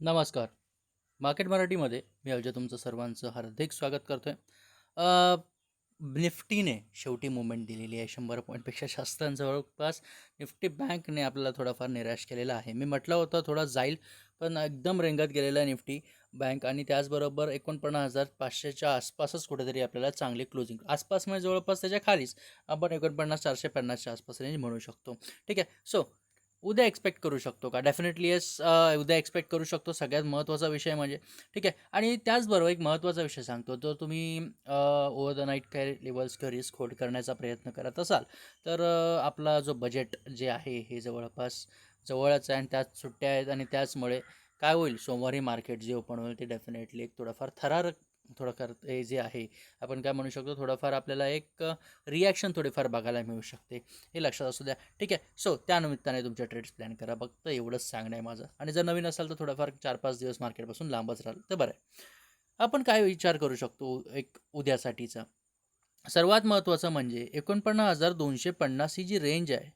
नमस्कार. मार्केट मराठीमध्ये मी अजय तुमचं सर्वांचं हार्दिक स्वागत करतो आहे निफ्टीने शेवटी मुवमेंट दिलेली आहे शंभर पॉईंटपेक्षा जास्त जवळपास निफ्टी बँकने आपल्याला थोडाफार निराश केलेला आहे. मी म्हटलं होतं थोडा जाईल पण एकदम रेंगत गेलेला आहे निफ्टी बँक आणि त्याचबरोबर एकोणपन्नास हजार पाचशेच्या आसपासच कुठेतरी आपल्याला चांगली क्लोजिंग आसपास म्हणजे जवळपास त्याच्या खालीच आपण एकोणपन्नास चारशे पन्नासच्या आसपास रेंज म्हणू शकतो. ठीक आहे सो उद्या एक्सपेक्ट करू शकतो का? डेफिनेटली येस उद्या एक्सपेक्ट करू शकतो. सगळ्यात महत्त्वाचा विषय म्हणजे ठीक आहे? आणि त्याचबरोबर एक महत्त्वाचा विषय सांगतो. जर तुम्ही ओव्हर द नाईट काय लेवल्स किंवा रिस्क होल्ड करण्याचा प्रयत्न करत असाल तर आपला जो बजेट जे आहे हे जवळपास जवळच आहे आणि त्यात सुट्ट्या आहेत आणि त्याचमुळे काय होईल? सोमवारी मार्केट जे ओपन होईल ते डेफिनेटली एक थोडंफार थरारक थोडंफार हे जे आहे आपण काय म्हणू शकतो थोडंफार आपल्याला एक रिॲक्शन थोडेफार बघायला मिळू शकते. हे लक्षात असू द्या. ठीक आहे? सो त्यानिमित्ताने तुमच्या ट्रेड्स प्लॅन करा. फक्त एवढंच सांगणं आहे माझं. आणि जर नवीन असाल तर थोडंफार चार पाच दिवस मार्केटपासून लांबच राहिलं तर बरं आहे. आपण काय विचार करू शकतो एक उद्यासाठीचा? सर्वात महत्त्वाचं म्हणजे एकोणपन्नास हजार दोनशे पन्नास ही जी रेंज आहे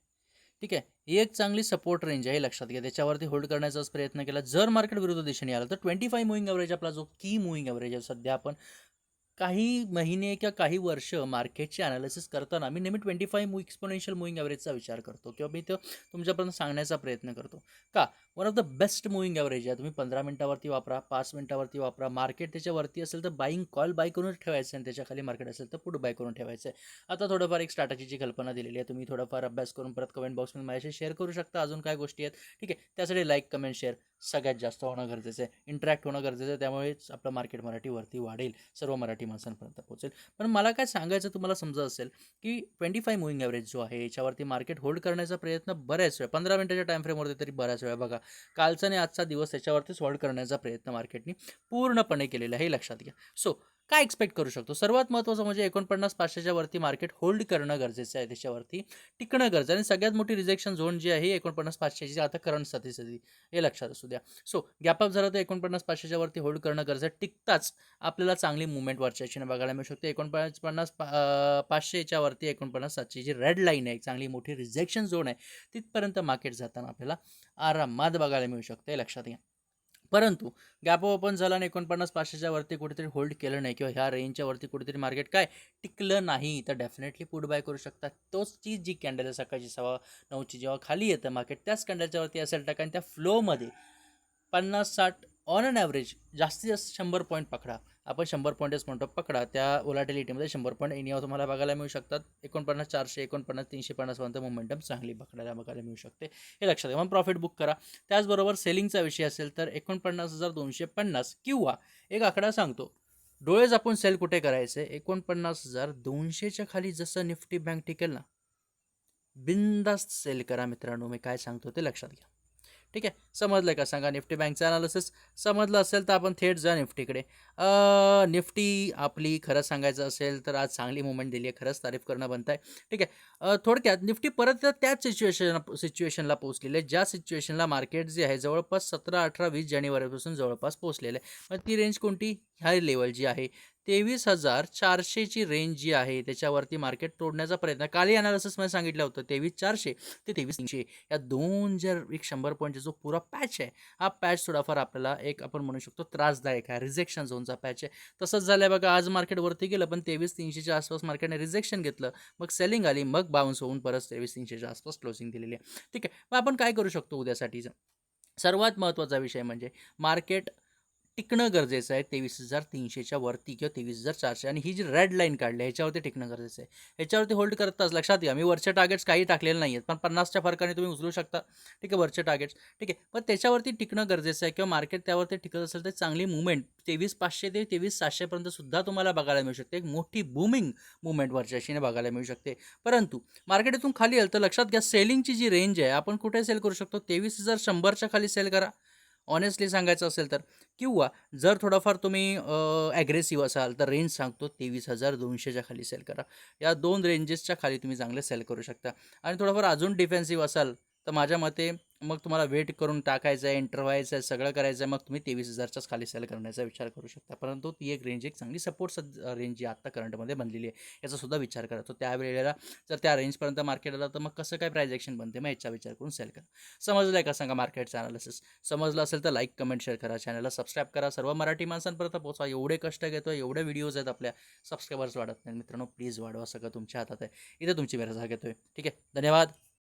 ठीक आहे ही एक चांगली सपोर्ट रेंज आहे लक्षात घ्या. त्याच्यावरती होल्ड करण्याचाच प्रयत्न केला जर मार्केट विरुद्ध दिशेने आलं तर ट्वेंटी फाय मुव्हिंग ॲव्हरेज आपला जो की मुव्हिंग ॲव्हरेज आहे सध्या आपण काही महिने किंवा काही वर्ष मार्केटचे अनालिसिस करताना मी नेहमी ट्वेंटी फाय मू एक्सपोनेन्शियल मुव्हिंग ॲव्हरेजचा विचार करतो किंवा मी तो तुमच्यापर्यंत सांगण्याचा प्रयत्न करतो. का? One of the best moving average आहे. तुम्ही पंधरा मिनटावरती वापरा पाच मिनटावरती वापरा. मार्केट त्याच्यावरती असेल तर बाईंग कॉल बाय करून ठेवायचं आणि त्याच्याखाली मार्केट असेल तर पुढे बाय करून ठेवायचं आहे. आता थोडंफार एक स्ट्रॅटजीची कल्पना दिलेली आहे. तुम्ही थोडाफार अभ्यास करून परत कमेंट बॉक्समध्ये माझ्याशी शेअर करू शकता. अजून काय गोष्टी आहेत? ठीक आहे. त्यासाठी लाईक कमेंट शेअर सगळ्यात जास्त होणं गरजेचं आहे. इंटरॅक्ट होणं गरजेचं आहे. त्यामुळेच आपलं मार्केट मराठीवरती वाढेल. सर्व मराठी माणसांपर्यंत पोहोचेल. पण मला काय सांगायचं तुम्हाला समजत असेल की ट्वेंटी फाय मुव्हिंग ॲव्हरेज जो आहे याच्यावरती मार्केट होल्ड करण्याचा प्रयत्न बऱ्याच वेळ पंधरा मिनटाच्या टाईमफ्रेमवरती तरी बऱ्याच वेळा बघा. कालचा आणि आजचा दिवस त्याच्यावरतीच होल्ड करण्याचा प्रयत्न मार्केटने पूर्णपणे केलेला आहे हे लक्षात घ्या. सो काय एक्सपेक्ट करू शकतो? सर्वात महत्त्वाचं म्हणजे एकोणपन्नास पाचशेच्या वरती मार्केट होल्ड करणं गरजेचं आहे त्याच्यावरती. टिकणं गरजेचं आहे. आणि सगळ्यात मोठी रिजेक्शन झोन जी आहे एकोणपन्नास पाचशेची आता करंट स्थिती हे लक्षात असू द्या. सो गॅपअप झालं तर एकोणपन्नास पाचशेच्या वरती होल्ड करणं गरजेचं आहे. टिकताच आपल्याला चांगली मुवमेंट वरच्या बघायला मिळू शकते. एकोणपन्नास पन्नास पा पाचशेच्या वरती एकोणपन्नास सातशे जी रेड लाईन आहे. चांगली मोठी रिजेक्शन झोन आहे. तिथपर्यंत मार्केट जाताना आपल्याला आरामात बघायला मिळू शकते. लक्षात घ्या. परंतु गॅप ओपन झाला आणि एकोणपन्नास पाचशेच्या वरती कुठेतरी होल्ड केलं नाही किंवा ह्या रेंजच्या वरती कुठेतरी मार्केट काय टिकलं नाही तर डेफिनेटली पुढ बाय करू शकता. तोच चीज जी कॅन्डल आहे सकाळची सव्वा नऊची जेव्हा खाली येतं मार्केट त्याच कॅन्डलच्या वरती असेल टाका आणि त्या फ्लोमध्ये पन्नास साठ ऑन अन ॲव्हरेज जास्तीत जास्त शंभर पॉईंट पकडा. आपण शंभर पॉईंटच म्हणतो पकडा. त्या ओलाटिलिटीमध्ये शंभर पॉईंट इनिया तुम्हाला बघायला मिळू शकतात. एकोणपन्नास चारशे एकोणपन्नास तीनशे पन्नासपर्यंत मोमेंटम चांगली पकडायला बघायला मिळू शकते. हे लक्षात घ्या मग प्रॉफिट बुक करा. त्याचबरोबर सेलिंगचा विषय असेल तर एकोणपन्नास हजार दोनशे पन्नास किंवा एक आकडा सांगतो. डोळे आपण सेल कुठे करायचे? एकोणपन्नास हजार दोनशेच्या खाली जसं निफ्टी बँक टिकेल ना. बिंदास्त सेल करा मित्रांनो. मी काय सांगतो ते लक्षात घ्या. ठीक आहे? समजलं का सांगा निफ्टी बँकचं अनालिसिस समजलं असेल तर आपण थेट जा निफ्टीकडे. निफ्टी आपली खरं सांगायचं असेल तर आज चांगली मुवमेंट दिली आहे खरंच तारीफ करणं बनत आहे ठीक आहे? थोडक्यात निफ्टी परत त्याच सिच्युएशन सिच्युएशनला पोहोचलेलं आहे. ज्या सिच्युएशनला मार्केट जे आहे जवळपास सतरा अठरा वीस जानेवारीपासून जवळपास पोहोचलेलं आहे. मग ती रेंज कोणती? ह्या लेवल जी आहे तेवीस हजार चारशेची रेंज जी आहे त्याच्यावरती मार्केट तोडण्याचा प्रयत्न. कालही अनालिसिसमध्ये सांगितलं होतं तेवीस चारशे ते तेवीस तीनशे या दोन जर एक शंभर पॉईंटचा जो पुरा पॅच आहे हा पॅच थोडाफार आपल्याला एक आपण म्हणू शकतो त्रासदायक आहे रिजेक्शन झोनचा पॅच आहे. तसंच झालं आहे बघा आज मार्केट वरती गेलं पण तेवीस तीनशेच्या आसपास मार्केटने रिजेक्शन घेतलं मग सेलिंग आली मग बाउन्स होऊन परत तेवीस तीनशेच्या आसपास क्लोजिंग दिलेली आहे. ठीक आहे मग आपण काय करू शकतो उद्यासाठीचं? सर्वात महत्त्वाचा विषय म्हणजे मार्केट टिकणं गरजेचं आहे. तेवीस हजार तीनशेच्या वरती किंवा तेवीस हजार चारशे आणि ही जी रेड लाईन काढली आहे ह्याच्यावरती टिकणं गरजेचं आहे. ह्याच्यावरती होल्ड करताच लक्षात घ्या मी वरचे टार्गेट्स काही टाकलेले नाही आहेत पण पन्नासच्या फरकाने तुम्ही उचलू शकता. ठीक आहे वरचे टार्गेट्स ठीक आहे पण त्याच्यावरती टिकणं गरजेचं आहे किंवा मार्केट त्यावरती टिकत असेल तर चांगली मुवमेंट तेवीस पाचशे ते तेवीस सातशेपर्यंत सुद्धा तुम्हाला बघायला मिळू शकते. एक मोठी बूमिंग मुवमेंट वरच्याशीने बघायला मिळू शकते. परंतु मार्केट इथून खाली आलं तर लक्षात घ्या सेलिंगची जी रेंज आहे आपण कुठे सेल करू शकतो? तेवीस हजार शंभरच्या खाली सेल करा. ऑनेस्टली सांगायचं असेल तर किंवा जर थोडाफार तुम्ही ॲग्रेसिव्ह असाल तर रेंज सांगतो तेवीस हजार दोनशेच्या खाली सेल करा. या दोन रेंजेसच्या खाली तुम्ही चांगले सेल करू शकता. आणि थोडंफार अजून डिफेन्सिव्ह असाल तर माझ्या मते मग तुम्हाला वेट करून टाकायचं आहे एंटर व्हायचं आहे सगळं करायचं आहे मग तुम्ही तेवीस हजारच्याच खाली सेल करण्याचा विचार करू शकता. परंतु ती एक रेंज एक चांगली सपोर्ट रेंज जी आत्ता करंटमध्ये बनलेली आहे याचासुद्धा विचार करा. तर त्यावेळेला जर त्या रेंजपर्यंत मार्केट आलं तर मग कसं काय प्राईज ॲक्शन बनते? मग याचा विचार करून सेल करा. समजलं आहे का सांगा मार्केटचं अनालिसिस समजलं असेल तर लाईक कमेंट शेअर करा. चॅनलला सबस्क्राईब करा. सर्व मराठी माणसांपर्यंत पोहोचा एवढे कष्ट घेतो एवढे व्हिडिओज आहेत आपल्या. सबस्क्रायबर्स वाढत नाही. मित्रांनो प्लीज वाढवा. सगळं तुमच्या हातात आहे. इथे तुमची वेळ घेतोय. ठीक आहे? धन्यवाद.